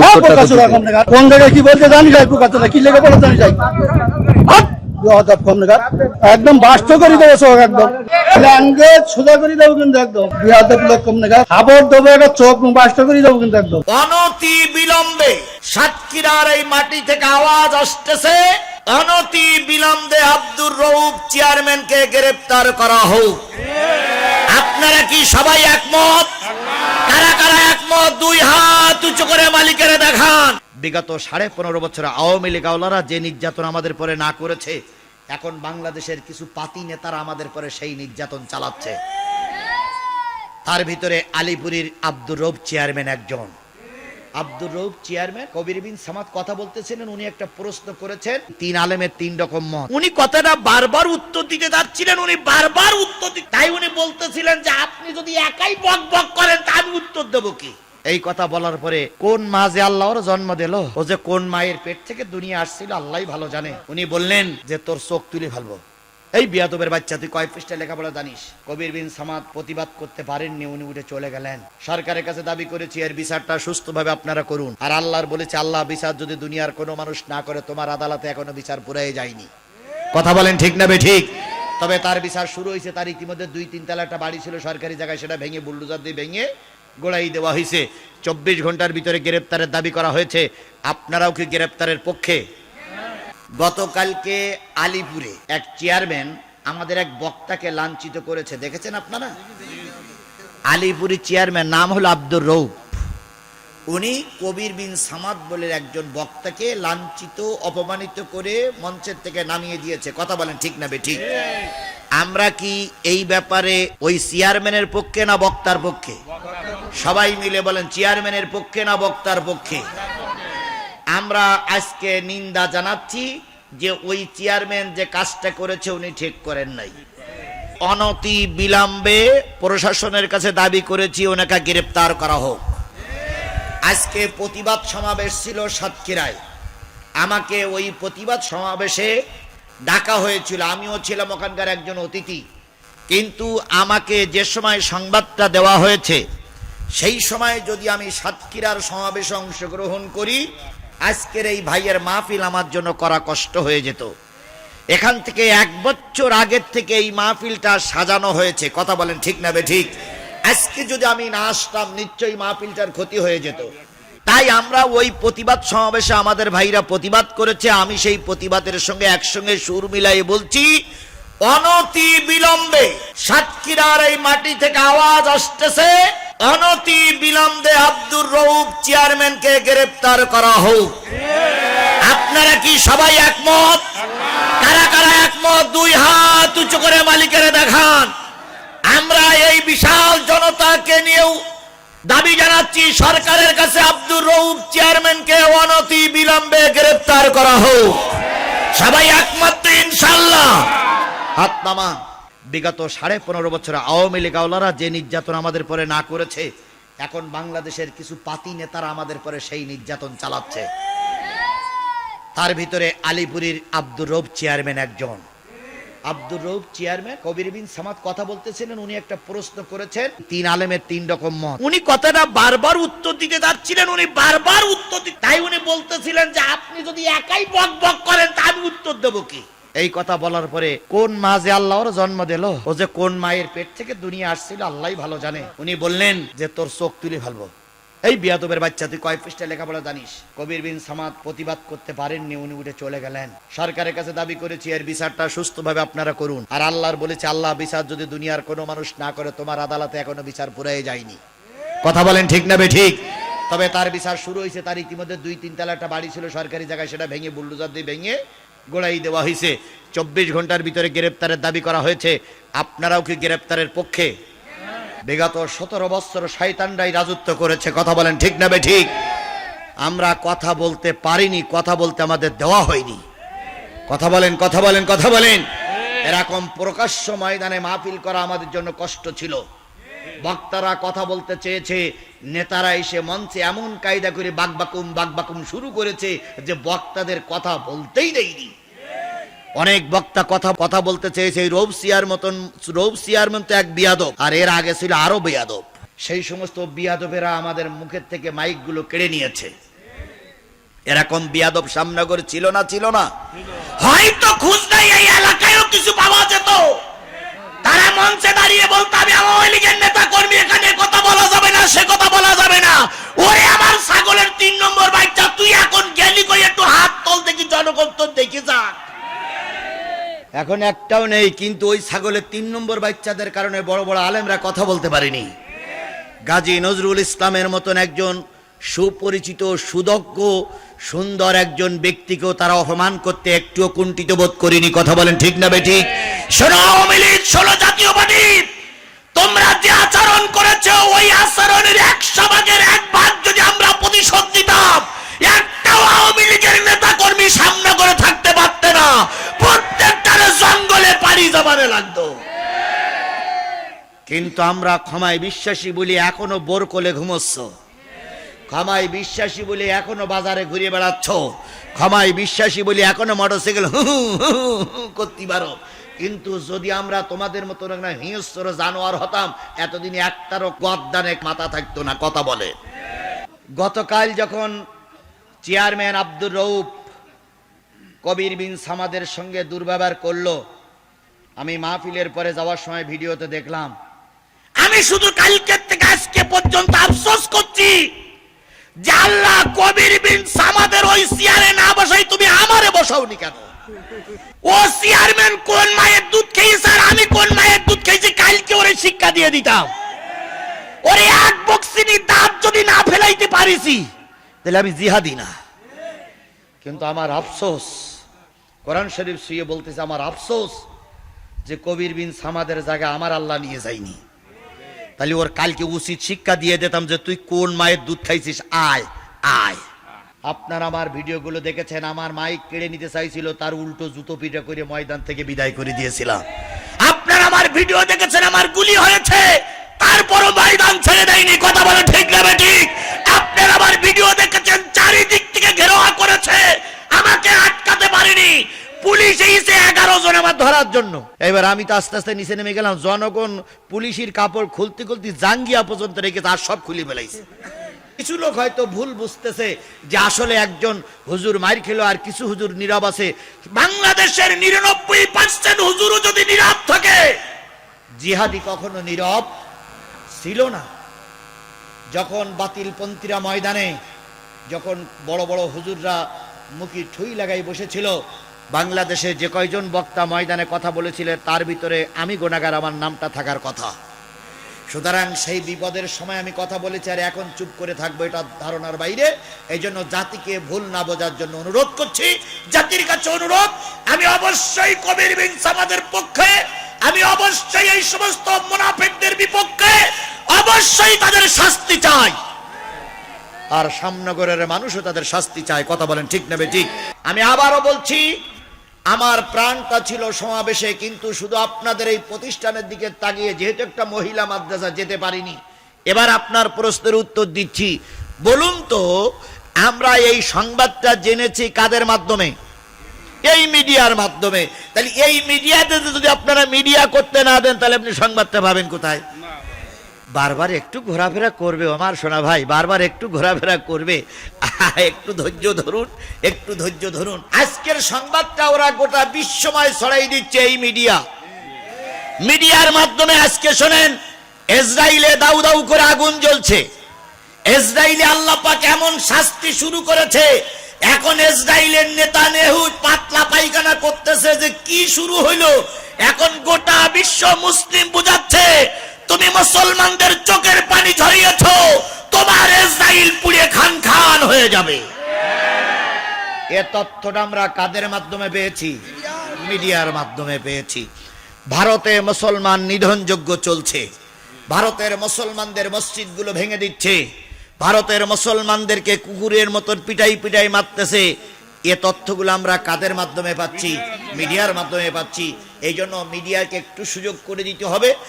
উত্তরটা কোন জায়গায় কি বলতে জানি যাই পোকাতে কি লেগে বলে জানি যাই নাগাদ। একদম বাস্ত করে দেবো চোখ একদম। ল্যাঙ্গুয়েজ সোজা করে দেবো কিন্তু একদম। বিয়াদব লোক কম নাগাদ খাবার দেবো একটা চোখ বাস্ত করে দেবো কিন্তু একদম। অনতি বিলম্বে সাতক্ষীরার এই মাটি থেকে আওয়াজ আসতেছে। অনতি বিলম্বে আব্দুর রৌফ চেয়ারম্যানকে গ্রেফতার করা হোক। আপনারা কি সবাই একমত? কারা কারা একমত? দুই হাত উঁচু করে মালিকের দেখান। বিগত সাড়ে পনেরো বছর আওয়ামী লীগ আওলারা যে নির্যাতন আমাদের পরে না করেছে, এখন বাংলাদেশের কিছু পাতি নেতারা আমাদের পরে সেই নির্যাতন চালাচ্ছে। তার ভিতরে আলিপুরীর আব্দুর রব চেয়ারম্যান একজন। আব্দুর রৌফ চেয়ারম্যান। কবির বিন সামাদ কথা বলতেছিলেন, উনি একটা প্রশ্ন করেছেন। তিন আলেমের তিন রকম মত। উনি কথাটা বারবার উত্তর দিতে যাচ্ছিলেন, উনি বারবার উত্তর দিতে তাই উনি বলতেছিলেন যে, আপনি যদি একাই বক বক করেন, তা আমি উত্তর দেবো কি? এই কথা বলার পরে, কোন মা যে আল্লাহর জন্ম দিল, ও যে কোন মায়ের পেট থেকে দুনিয়া আসছিল আল্লাহ ভালো জানে। উনি বললেন যে, তোর চোখ তুলে ফেলব। এই বিয়াদবের বাচ্চা, তুই কয় পৃষ্ঠা লেখাপড়া জানিস? কবির বিন সামাদ প্রতিবাদ করতে পারেননি, উনি উঠে চলে গেলেন। সরকারের কাছে দাবি করেছি, এর বিচারটা সুস্থভাবে আপনারা করুন। আর আল্লাহর বলেছে, আল্লাহ বিচার যদি দুনিয়ার কোনো মানুষ না করে, তোমার আদালতে এখনও বিচার পুরাই যায়নি। কথা বলেন ঠিক না ঠিক তবে তার বিচার শুরু হয়েছে, তার ইতিমধ্যে দুই তিন তলা একটা বাড়ি ছিল সরকারি জায়গায়, সেটা ভেঙে বুল্ডুজার দিয়ে ভেঙে গোড়াই দেওয়া হয়েছে। চব্বিশ ঘণ্টার ভিতরে গ্রেপ্তারের দাবি করা হয়েছে। আপনারাও কি গ্রেপ্তারের পক্ষে? গতকালকে আলিপুরে এক চেয়ারম্যান আমাদের এক বক্তাকে লাঞ্ছিত করেছে। দেখেছেন আপনারা? আলিপুরি চেয়ারম্যান নাম হলো আব্দুর রৌফ উনি কবির বিন সামাদ বলে একজন বক্তাকে লাঞ্ছিত, অপমানিত করে মঞ্চের থেকে নামিয়ে দিয়েছে। কথা বলেন, ঠিক না ঠিক? আমরা কি এই ব্যাপারে ওই চেয়ারম্যানের পক্ষে না বক্তার পক্ষে? সবাই মিলে বলেন, চেয়ারম্যানের পক্ষে না বক্তার পক্ষে? আমরা আজকে নিন্দা জানাচ্ছি যে ওই চেয়ারম্যান যে কাজটা করেছে উনি ঠিক করেন নাই। অনতি বিলম্বে প্রশাসনের কাছে দাবি করেছি ওনাকে গ্রেপ্তার করা হোক। আজকে প্রতিবাদ সমাবেশ ছিল সাতক্ষীরায়। আমাকে ওই প্রতিবাদ সমাবেশে ডাকা হয়েছিল। আমিও ছিলাম ওখানকার একজন অতিথি। কিন্তু আমাকে যে সময় সংবাদটা দেওয়া হয়েছে, সেই সময় যদি আমি সাতক্ষীরার সমাবেশে অংশগ্রহণ করি আজকের এই ভাইয়ের মাহফিল আমার জন্য করা কষ্ট হয়ে যেত। এখান থেকে এক বছর আগের থেকে এই মাহফিলটা সাজানো হয়েছে। কথা বলেন ঠিক না বে ঠিক? আজকে যদি আমি না আসতাম, নিশ্চয়ই মাহফিলটার ক্ষতি হয়ে যেত। তাই আমরা ওই প্রতিবাদ সমাবেশে আমাদের ভাইরা প্রতিবাদ করেছে। আমি সেই প্রতিবাদের সঙ্গে একসঙ্গে সুর মিলাই বলছি, অনতি বিলম্বে সাতক্ষীরার এই মাটি থেকে আওয়াজ আসতেছে। অনতি বিলম্বে আব্দুর রৌফ চেয়ারম্যানকে গ্রেপ্তার করা হোক। আপনারা কি সবাই একমত? কারা কারা একমত? দুই হাত উঁচু করে মালিকের দেখান। আমরা এই বিশাল জনতাকে নিয়েও দাবি জানাচ্ছি, সরকারের কাছে আব্দুর রৌফ চেয়ারম্যানকে অনতি বিলম্বে গ্রেপ্তার করা হোক। সবাই একমত তো ইনশাল্লাহ হাত নামান। বিগত সাড়ে পনেরো বছর আওয়ামী লীগ আওলারা যে নির্যাতন আমাদের পরে না করেছে, এখন বাংলাদেশের কিছু পাতি নেতারা আমাদের পরে সেই নির্যাতন চালাচ্ছে। তার ভিতরে আলিপুরীর আব্দুর রৌফ চেয়ারম্যান একজন। আব্দুর রৌফ চেয়ারম্যান কবির বিন সামাদ কথা বলতেছিলেন, উনি একটা প্রশ্ন করেছেন, তিন আলেমের তিন রকম মত। উনি কথাটা বারবার উত্তর দিতে যাচ্ছিলেন, উনি বারবার উত্তর দিতে তাই উনি বলতেছিলেন যে, আপনি যদি একাই বক বক করেন, তা আমি উত্তর দেবো কি? এই কথা বলার পরে, কোন মা যে আল্লাহর জন্ম দিল, ও যে কোন মায়ের পেট থেকে দুনিয়া আসছিল আল্লাহই ভালো জানে। উনি বললেন যে, তোর চোখ তুলে ফেলব। এই বিয়াদবের বাচ্চা, তুই কয় পৃষ্ঠা লেখাপড়া জানিস? কবির বিন সামাদ প্রতিবাদ করতে পারেননি, উনি উঠে চলে গেলেন। সরকারের কাছে দাবি করেছি, এর বিচারটা সুস্থভাবে আপনারা করুন। আর আল্লাহর বলেছে, আল্লাহ বিচার যদি দুনিয়ার কোনো মানুষ না করে, তোমার আদালতে এখনও বিচার পুরাই যায়নি। কথা বলেন ঠিক না ঠিক তবে তার বিচার শুরু হয়েছে, তার ইতিমধ্যে দুই তিন তলা একটা বাড়ি ছিল সরকারি জায়গায়, সেটা ভেঙে বুল্ডুজার দিয়ে ভেঙে গোড়াই দেওয়া হয়েছে চব্বিশ ঘণ্টার ভিতরে গ্রেপ্তারের দাবি করা হয়েছে। আপনারাও কি গ্রেপ্তারের পক্ষে? বিগত সতেরো বছর শয়তানরাই রাজত্ব করেছে। কথা বলেন ঠিক না ঠিক? আমরা কথা বলতে পারিনি, কথা বলতে আমাদের দেওয়া হয়নি। কথা বলেন কথা বলেন কথা বলেন। এরকম প্রকাশ্য ময়দানে মাহফিল করা আমাদের জন্য কষ্ট ছিল। বক্তারা কথা বলতে চেয়েছে, নেতারা এসে মঞ্চে এমন কায়দা করে বাকবাকুম বাকবাকুম শুরু করেছে যে বক্তাদের কথা বলতেই দেয়নি। অনেক বক্তা কথা কথা বলতে চেয়েছে রৌব সিয়ার মতন রৌব সিয়ার মতো এক বিয়াদব, আর এর আগে ছিল আরও বিয়াদব। সেই সমস্ত বিয়াদবেরা আমাদের মুখের থেকে মাইকগুলো কেড়ে নিয়েছে। এরকম বিয়াদব সামনগর ছিল না ছিল না? হয়তো খুঁজ নাই এই এলাকায়ও কিছু পাওয়া যেত। তারা মঞ্চে দাঁড়িয়ে বলতো, আমি আওয়ামী লীগের যাবে সে কথা বলা যাবে না। ওরে আমার ছাগলের তিন নম্বর বাইকটা, তুই এখন গেলি কই? একটু হাত তোল দেখি জনগণ দেখি যাক এখন একটাও নেই, কিন্তু ওই ছাগলের তিন নম্বর বাচ্চাদের কারণে বড় বড় আলেমরা কথা বলতে পারেনি। গাজী নজরুল ইসলামের মতন একজন সুপরিচিত, সুদক্ষ, সুন্দর একজন ব্যক্তিকেও তারা অপমান করতে একটুও কুণ্ঠিত বোধ করিনি। কথা বলেন ঠিক না বেঠিক? আওয়ামী লীগ, শোনো জাতীয় পার্টি। তোমরা যে আচরণ করেছ, ওই আচরণের একশো ভাগের এক ভাগ যদি আমরা প্রতিশোধ দিতাম আওয়ামী লীগের নেতা কর্মী সামনে করে থাকতে পারতে না। জঙ্গলে পাড়ি জমানে কিন্তু আমরা ক্ষমায় বিশ্বাসী বলি এখনও বোর কোলে ঘুমোচ্ছ। ক্ষমায় বিশ্বাসী বলে এখনও বাজারে ঘুরে বেড়াচ্ছ। ক্ষমায় বিশ্বাসী বলে এখনও মোটরসাইকেল হু হু করতে পারো। কিন্তু যদি আমরা তোমাদের মতো না হিংস্র জানোয়ার হতাম, এতদিন একটারও গদ্দানে মাথা থাকতো না, কথা বলে। গতকাল যখন চেয়ারম্যান আব্দুর রৌফ কবির বিন সামাদের সঙ্গে দুর্ব্যবহার করল, আমি মাহফিলের পরে যাওয়ার সময় ভিডিওতে দেখলাম, আমি শুধু কালকের থেকে আজকে পর্যন্ত আফসোস করছি যে আল্লাহ কবির বিন সামাদের ওই চেয়ারে না বসাই তুমি আমারে বসাওনি কেন? ও চেয়ারম্যান, কোন মায়ের দুধ খেয়েছে আর আমি কোন মায়ের দুধ খেয়েছি? কালকে ওরে শিক্ষা দিয়ে দিতাম। ওরে এক বক্সিনি দাঁত যদি না ফেলাইতে তাহলে আমি জিহাদি না। কিন্তু আমার আফসোস, কোরআন শরীফ শুয়ে বলতেছে, আমার আফসোস যে কবির বিন সামাদের জায়গা আমার আল্লাহ নিয়ে যায়নি। তাহলে ওর কালকে উচিত শিক্ষা দিয়ে দিতাম যে তুই কোন মায়ের দুধ খাইছিস? আয় আয়। আপনার আমার ভিডিওগুলো দেখেছেন, আমার মাইক কেড়ে নিতে চাইছিল, তার উল্টো জুতো পিটা করে ময়দান থেকে বিদায় করে দিয়েছিলাম। আপনার আমার ভিডিও দেখেছেন, আমার গুলি হয়েছে, তারপরও ময়দান ছেড়ে দেয়নি, কথা বলে ঠিক না ঠিক আপনার আমার ভিডিও দেখেছেন, চারিদিক থেকে ঘেরোয়া করেছে, আমাকে আটকাতে পারেনি। পুলিশ এসে এগারো জন আমার ধরার জন্য। এবার আমি তো আস্তে আস্তে নিচে নেমে গেলাম, জনগণ পুলিশের কাপড় খুলতে খুলতে জাঙ্গিয়া পর্যন্ত রেখেছে, আর সব খুলে ফেলাইছে। কিছু লোক হয়তো ভুল বুঝতেছে যে আসলে একজন হুজুর মার খেলো আর কিছু হুজুর নীরব আছে। বাংলাদেশের নিরানব্বই পার্সেন্ট হুজুরও যদি নীরব থাকে, জিহাদি কখনো নীরব ছিল না। যখন বাতিলপন্থীরা ময়দানে, যখন বড় বড় হুজুররা মুখি ঠুই লাগাই বসেছিল, বাংলাদেশে যে কয়জন বক্তা ময়দানে কথা বলেছিলেন তার ভিতরে আমি গোনাগার, আমার নামটা থাকার কথা। সুতরাং সেই বিপদের সময় আমি কথা বলেছি আর এখন চুপ করে থাকব, এটা ধারণার বাইরে। এই জন্য জাতিকে ভুল না বোঝার জন্য অনুরোধ করছি। জাতির কাছে অনুরোধ, আমি অবশ্যই কবির বিন সামাদের পক্ষে, আমি অবশ্যই এই সমস্ত মুনাফিকদের বিপক্ষে অবশ্যই তাদের শাস্তি চাই। আর সামনগরের মানুষও তাদের শাস্তি চায়, কথা বলেন ঠিক নেবে ঠিক? আমি আবারও বলছি আমার প্রাণটা ছিল সমাবেশে, কিন্তু শুধু আপনাদের এই প্রতিষ্ঠানের দিকে তাকিয়ে, যেহেতু একটা মহিলা মাদ্রাসা যেতে পারিনি। এবার আপনার প্রশ্নের উত্তর দিচ্ছি। বলুন তো, আমরা এই সংবাদটা জেনেছি কাদের মাধ্যমে? এই মিডিয়ার মাধ্যমে। তাহলে এই মিডিয়াতে যদি আপনারা মিডিয়া করতে না দেন, তাহলে আপনি সংবাদটা পাবেন কোথায়? বারবার একটু ঘোরাফেরা করবে আমার সোনা ভাই, বারবার একটু ঘোরাফেরা করবে। একটু ধৈর্য ধরুন, একটু ধৈর্য ধরুন। আজকের সংবাদটা ওরা গোটা বিশ্বময় ছড়াই দিচ্ছে এই মিডিয়া। মিডিয়ার মাধ্যমে আজকে শোনেন ইসরায়েলে দাউ দাউ করে আগুন জ্বলছে। ইসরায়েলে আল্লাহ পাক এমন শাস্তি শুরু করেছে, এখন ইসরায়েলের নেতা নেহু পাতলা পায়খানা করতেছে যে কি শুরু হইল? এখন গোটা বিশ্ব মুসলিম বুঝাচ্ছে তুমি মুসলমানদের চোখের পানি ঝরিয়েছ, তোমার ইসরায়েল পুড়ে খান খান হয়ে যাবে। এ তথ্যটা আমরা কাদের মাধ্যমে পেয়েছি? মিডিয়ার মাধ্যমে পেয়েছি। ভারতে মুসলমান নিধনযোগ্য চলছে। ভারতের মুসলমানদের মসজিদগুলো ভেঙে দিচ্ছে। ভারতের মুসলমানদেরকে কুকুরের মতন পিটাই পিটাই মারতেছে। এ তথ্যগুলো আমরা কাদের মাধ্যমে পাচ্ছি? মিডিয়ার মাধ্যমে পাচ্ছি। এই জন্য মিডিয়াকে একটু সুযোগ করে দিতে হবে।